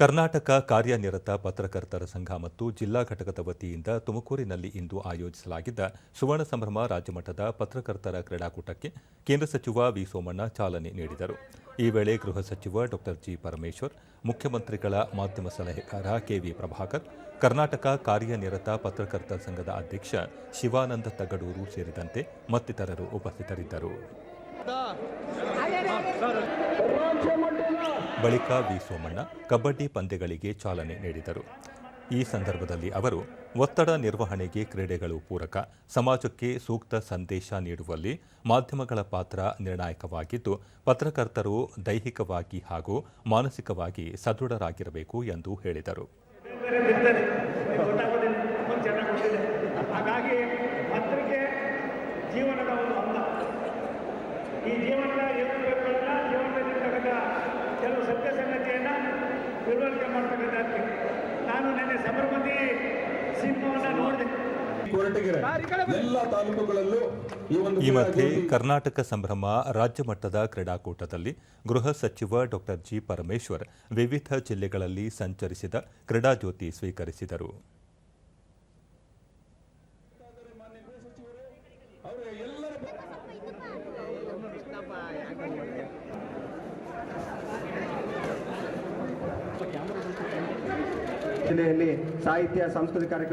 ಕರ್ನಾಟಕ ಕಾರ್ಯನಿರತ ಪತ್ರಕರ್ತರ ಸಂಘ ಮತ್ತು ಜಿಲ್ಲಾ ಘಟಕದ ವತಿಯಿಂದ ತುಮಕೂರಿನಲ್ಲಿ ಇಂದು ಆಯೋಜಿಸಲಾಗಿದ್ದ ಸುವರ್ಣ ಸಂಭ್ರಮ ರಾಜ್ಯಮಟ್ಟದ ಪತ್ರಕರ್ತರ ಕ್ರೀಡಾಕೂಟಕ್ಕೆ ಕೇಂದ್ರ ಸಚಿವ ವಿ ಸೋಮಣ್ಣ ಚಾಲನೆ ನೀಡಿದರು. ಈ ವೇಳೆ ಗೃಹ ಸಚಿವ ಡಾ ಜಿ ಪರಮೇಶ್ವರ್, ಮುಖ್ಯಮಂತ್ರಿಗಳ ಮಾಧ್ಯಮ ಸಲಹೆಗಾರ ಕೆವಿ ಪ್ರಭಾಕರ್, ಕರ್ನಾಟಕ ಕಾರ್ಯನಿರತ ಪತ್ರಕರ್ತರ ಸಂಘದ ಅಧ್ಯಕ್ಷ ಶಿವಾನಂದ ತಗಡೂರು ಸೇರಿದಂತೆ ಮತ್ತಿತರರು ಉಪಸ್ಥಿತರಿದ್ದರು. ಬಳಿಕ ವಿ ಸೋಮಣ್ಣ ಕಬಡ್ಡಿ ಪಂದ್ಯಗಳಿಗೆ ಚಾಲನೆ ನೀಡಿದರು. ಈ ಸಂದರ್ಭದಲ್ಲಿ ಅವರು, ಒತ್ತಡ ನಿರ್ವಹಣೆಗೆ ಕ್ರೀಡೆಗಳು ಪೂರಕ, ಸಮಾಜಕ್ಕೆ ಸೂಕ್ತ ಸಂದೇಶ ನೀಡುವಲ್ಲಿ ಮಾಧ್ಯಮಗಳ ಪಾತ್ರ ನಿರ್ಣಾಯಕವಾಗಿದ್ದು, ಪತ್ರಕರ್ತರು ದೈಹಿಕವಾಗಿ ಹಾಗೂ ಮಾನಸಿಕವಾಗಿ ಸದೃಢರಾಗಿರಬೇಕು ಎಂದು ಹೇಳಿದರು. ಹಾಗಾಗಿ ಜೀವನದ ಒಂದು ಈ ಜೀವನದ ಜೀವನದಲ್ಲಿ ಜೀವನದಲ್ಲಿರ್ತಕ್ಕಂಥ ಕೆಲವು ಸತ್ಯ ಸಂಗತಿಯನ್ನು ತಿಳುವಳಿಕೆ ಮಾಡ್ತಕ್ಕಂಥದ್ದು ನಾನು ನಿನ್ನೆ ಸಬರಮತಿ ಸಿಂಹವನ್ನು ನೋಡಿದೆ. ಕೊರಟಗೆರೆ ಎಲ್ಲ ತಾಲೂಕುಗಳಲ್ಲೂ ಈ ಮಧ್ಯೆ ಕರ್ನಾಟಕ ಸಂಭ್ರಮ ರಾಜ್ಯ ಮಟ್ಟದ ಕ್ರೀಡಾಕೂಟದಲ್ಲಿ ಗೃಹ ಸಚಿವ ಡಾ ಜಿ ಪರಮೇಶ್ವರ್ ವಿವಿಧ ಜಿಲ್ಲೆಗಳಲ್ಲಿ ಸಂಚರಿಸಿದ ಕ್ರೀಡಾಜ್ಯೋತಿ ಸ್ವೀಕರಿಸಿದರು.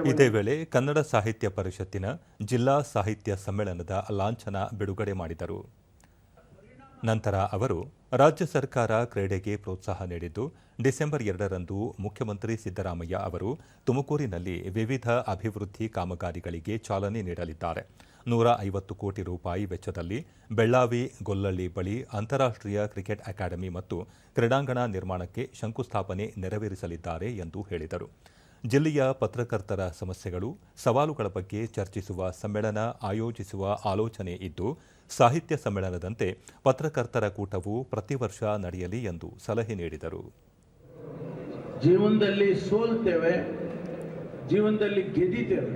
ಇದೇ ವೇಳೆ ಕನ್ನಡ ಸಾಹಿತ್ಯ ಪರಿಷತ್ತಿನ ಜಿಲ್ಲಾ ಸಾಹಿತ್ಯ ಸಮ್ಮೇಳನದ ಲಾಂಛನ ಬಿಡುಗಡೆ ಮಾಡಿದರು. ನಂತರ ಅವರು ರಾಜ್ಯ ಸರ್ಕಾರ ಕ್ರೀಡೆಗೆ ಪ್ರೋತ್ಸಾಹ ನೀಡಿದ್ದು, ಡಿಸೆಂಬರ್ ಎರಡರಂದು ಮುಖ್ಯಮಂತ್ರಿ ಸಿದ್ದರಾಮಯ್ಯ ಅವರು ತುಮಕೂರಿನಲ್ಲಿ ವಿವಿಧ ಅಭಿವೃದ್ಧಿ ಕಾಮಗಾರಿಗಳಿಗೆ ಚಾಲನೆ ನೀಡಲಿದ್ದಾರೆ. ನೂರ ಐವತ್ತು ಕೋಟಿ ರೂಪಾಯಿ ವೆಚ್ಚದಲ್ಲಿ ಬೆಳ್ಳಾವಿ, ಗೊಲ್ಲಳ್ಳಿ ಬಳಿ ಅಂತಾರಾಷ್ಟ್ರೀಯ ಕ್ರಿಕೆಟ್ ಅಕಾಡೆಮಿ ಮತ್ತು ಕ್ರೀಡಾಂಗಣ ನಿರ್ಮಾಣಕ್ಕೆ ಶಂಕುಸ್ಥಾಪನೆ ನೆರವೇರಿಸಲಿದ್ದಾರೆ ಎಂದು ಹೇಳಿದರು. ಜಿಲ್ಲೆಯ ಪತ್ರಕರ್ತರ ಸಮಸ್ಯೆಗಳು, ಸವಾಲುಗಳ ಬಗ್ಗೆ ಚರ್ಚಿಸುವ ಸಮ್ಮೇಳನ ಆಯೋಜಿಸುವ ಆಲೋಚನೆ ಇದ್ದು, ಸಾಹಿತ್ಯ ಸಮ್ಮೇಳನದಂತೆ ಪತ್ರಕರ್ತರ ಕೂಟವು ಪ್ರತಿ ವರ್ಷ ನಡೆಯಲಿ ಎಂದು ಸಲಹೆ ನೀಡಿದರು. ಜೀವನದಲ್ಲಿ ಸೋಲ್ತೇವೆ, ಜೀವನದಲ್ಲಿ ಗೆದ್ದಿದ್ದೇವೆ.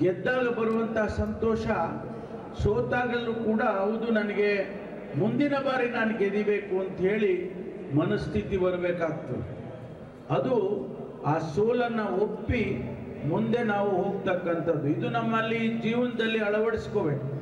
ಗೆದ್ದಾಗ ಬರುವಂತಹ ಸಂತೋಷ ಸೋತಾಗಲೂ ಕೂಡ ಹೌದು, ನನಗೆ ಮುಂದಿನ ಬಾರಿ ನಾನು ಗೆದಿಬೇಕು ಅಂತ ಹೇಳಿ ಮನಸ್ಥಿತಿ ಬರಬೇಕಾಗ್ತದೆ. ಅದು ಆ ಸೋಲನ್ನು ಒಪ್ಪಿ ಮುಂದೆ ನಾವು ಹೋಗ್ತಕ್ಕಂಥದ್ದು. ಇದು ನಮ್ಮಲ್ಲಿ ಜೀವನದಲ್ಲಿ ಅಳವಡಿಸ್ಕೋಬೇಕು.